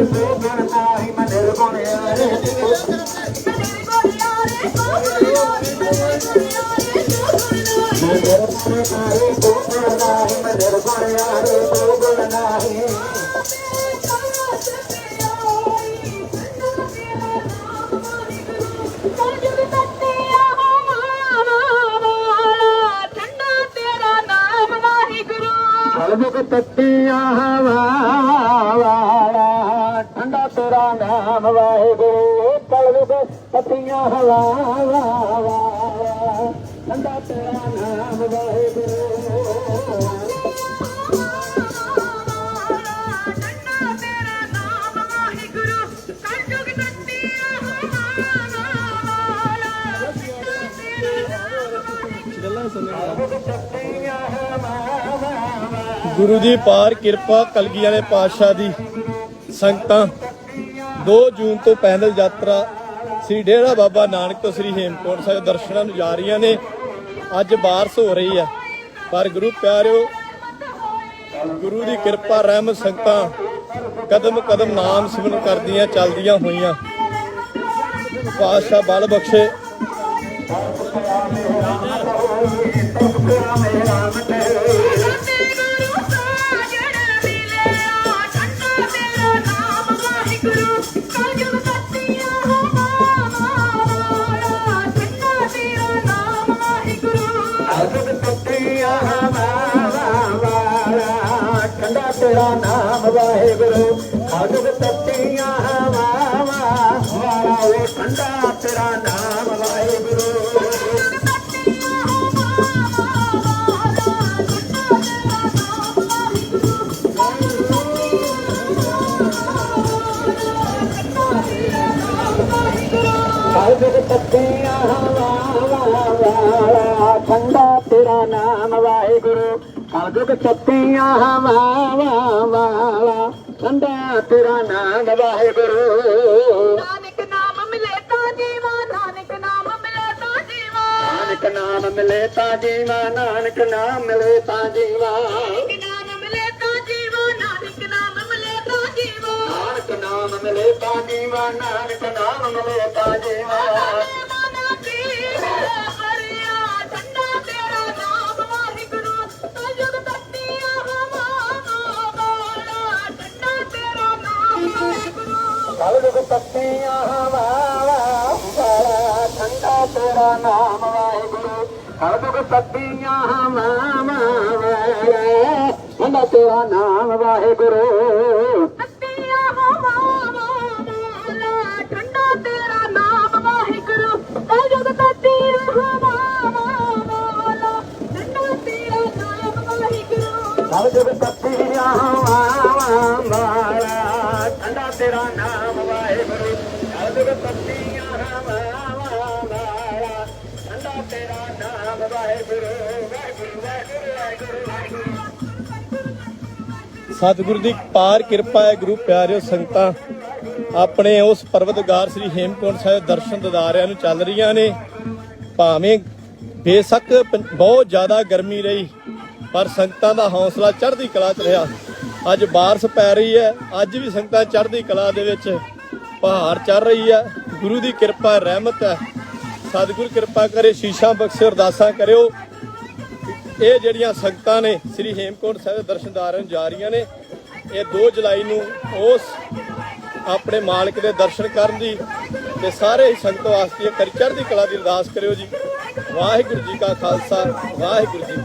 ਸੋ ਗੁਣ ਤਾਹੀ ਮਨ ਨਿਰਗੁਣ ਆਰੇ ਮੇਰੇ ਪਰੇ ਕਾਰੇ ਕੋ ਗੁਣ ਤਾਹੀ ਮਨ ਨਿਰਗੁਣ ਆਰੇ ਕੋ ਗੁਣ ਨਾਹੀ ਜਲਦੁਕ ਤੱਤੀਆਂ ਹਵਾ ਦਾ ਨਾਮ ਵਾਹਿਗੁਰੂ ਕਲ ਵਿੱਚ ਹਲਾਵਾ। ਠੰਡਾ ਤੇਰਾ ਨਾਮ ਗੁਰੂ ਜੀ ਪਾਰ ਕਿਰਪਾ ਕਲਗੀ ਵਾਲੇ ਪਾਤਸ਼ਾਹ ਦੀ ਸੰਗਤਾਂ 2 ਜੂਨ ਤੋਂ ਪੈਦਲ ਯਾਤਰਾ ਸ੍ਰੀ ਡੇਰਾ ਬਾਬਾ ਨਾਨਕ ਤੋਂ ਸ੍ਰੀ ਹੇਮਕੁੰਟ ਸਾਹਿਬ ਦਰਸ਼ਨਾਂ ਨੂੰ ਜਾ ਰਹੀਆਂ ਨੇ। ਅੱਜ ਬਾਰਿਸ਼ ਹੋ ਰਹੀ ਹੈ। ਪਰ ਗੁਰੂ ਪਿਆਰਿਓ, ਗੁਰੂ ਦੀ ਕਿਰਪਾ, ਰਹਿਮਤ, ਸੰਗਤਾਂ ਕਦਮ ਕਦਮ ਨਾਮ ਸਿਮਰਨ ਕਰਦੀਆਂ, ਚੱਲਦੀਆਂ ਹੋਈਆਂ। ਪਾਤਸ਼ਾਹ ਬਲ ਬਖਸ਼ੇ। ਠੰਡਾ ਤੇਰਾ ਨਾਮ ਵਾਹਿਗੁਰੂ ਕਲਜੁਗ ਤੱਤੀਆਂ ਹਵਾ ਵਾਲਾ ਉਹ ਠੰਡਾ ਤੇਰਾ ਨਾਮ ਵਾਹਿਗੁਰੂ। ਕਲਜੁਗ ਤੱਤੀਆਂ ਹਵਾ ਨਾਮ ਵਾਹਿਗੁਰੂ। ਕਲਜੁਗ ਤੱਤੀਆਂ ਹਵਾ ਵਾਲਾ ਠੰਡਾ ਤੇਰਾ ਨਾਮ ਵਾਹਿਗੁਰੂ। ਨਾਨਕ ਨਾਮ ਮਿਲੇ ਤਾਂ ਜੀਵਾ ਨਾਨਕ ਨਾਮ ਮਿਲੇ ਤਾਂ ਜੀਵਾ। ਨਾਨਕ ਨਾਮ ਮਿਲੇ ਤਾਂ ਜੀਵਾ ਨਾਨਕ ਨਾਮ ਮਿਲੇ ਤਾਂ ਜੀਵਾ। ਨਾਨਕ ਨਾਮ ਮਿਲੇ ਤਾਂ ਜੀਵਾ ਨਾਨਕ ਨਾਮ ਮਿਲੇ ਤਾਂ ਜੀਵਾ। ਨਾਨਕ ਨਾਮ ਮਿਲੇ ਤਾਂ ਜੀਵਾ ਨਾਨਕ ਨਾਮ ਮਿਲੇ ਤਾਂ ਜੀਵਾ। ਕਾਲੁਗ ਪੱਤੀਆਂ ਹਵਾਵਾ ਠੰਡਾ ਤੇਰਾ ਨਾਮ ਵਾਹਿਗੁਰੂ। ਕਾਲੁਗ ਪੱਤੀਆਂ ਹਵਾਵਾ ਠੰਡਾ ਤੇਰਾ ਨਾਮ ਵਾਹਿਗੁਰੂ। ਪੱਤੀਆਂ ਹਵਾਵਾ ਮੋਲਾ ਠੰਡਾ ਤੇਰਾ ਨਾਮ ਵਾਹਿਗੁਰੂ। ਉਹ ਜਦ ਪੱਤੀ ਹਵਾਵਾ ਮੋਲਾ ਠੰਡਾ ਤੇਰਾ ਨਾਮ ਵਾਹਿਗੁਰੂ। ਕਾਲੁਗ ਪੱਤੀਆਂ ਹਵਾਵਾ ਮੋਲਾ ਠੰਡਾ ਤੇਰਾ ਨਾਮ ਤੇਰਾ ਨਾਮ ਵਾਹਿਗੁਰੂ ਵਾਹਿਗੁਰੂ ਵਾਹਿਗੁਰੂ ਵਾਹਿਗੁਰੂ ਸਤਿਗੁਰੂ ਦੀ ਪਾਰ ਕਿਰਪਾ ਹੈ ਗੁਰੂ ਪਿਆਰਿਓ ਸੰਗਤਾਂ। ਆਪਣੇ ਉਸ ਪਰਵਤਗਾਰ ਸ੍ਰੀ ਹੇਮਕੁੰਟ ਸਾਹਿਬ ਦਰਸ਼ਨ ਦਿਦਾਰਿਆਂ ਨੂੰ ਚੱਲ ਰਹੀਆਂ ਨੇ। ਭਾਵੇਂ ਬੇਸ਼ੱਕ ਪੰ- ਬਹੁਤ ਜ਼ਿਆਦਾ ਗਰਮੀ ਰਹੀ, ਪਰ ਸੰਗਤਾਂ ਦਾ ਹੌਸਲਾ ਚੜ੍ਹਦੀ ਕਲਾ 'ਚ ਰਿਹਾ। ਅੱਜ ਬਾਰਿਸ਼ ਪੈ ਰਹੀ ਹੈ, ਅੱਜ ਵੀ ਸੰਗਤਾਂ ਚੜ੍ਹਦੀ ਕਲਾ ਦੇ ਵਿੱਚ। ਪਹਾੜ ਚੜ ਰਹੀ ਹੈ, ਗੁਰੂ ਦੀ ਕਿਰਪਾ ਰਹਿਮਤ ਹੈ। ਸਤਿਗੁਰ ਕਿਰਪਾ ਕਰੇ, ਸ਼ੀਸ਼ਾ ਬਖਸ਼ੇ, ਅਰਦਾਸਾਂ ਕਰਿਓ। ਇਹ ਜਿਹੜੀਆਂ ਸੰਗਤਾਂ ਨੇ, ਸ੍ਰੀ ਹੇਮਕੁੰਟ ਸਾਹਿਬ ਦੇ ਦਰਸ਼ਨਦਾਰਾਂ ਜਾ ਰਹੀਆਂ ਨੇ, ਇਹ 2 ਜੁਲਾਈ ਨੂੰ ਉਸ ਆਪਣੇ ਮਾਲਕ ਦੇ ਦਰਸ਼ਨ ਕਰਨ ਦੀ ਤੇ ਸਾਰੇ ਹੀ ਸੰਗਤ ਵਾਸਤੇ ਕਰੀ ਚੜ੍ਹਦੀ ਕਲਾ ਦੀ ਅਰਦਾਸ ਕਰਿਓ ਜੀ। ਵਾਹਿਗੁਰੂ ਜੀ ਕਾ ਖਾਲਸਾ, ਵਾਹਿਗੁਰੂ ਜੀ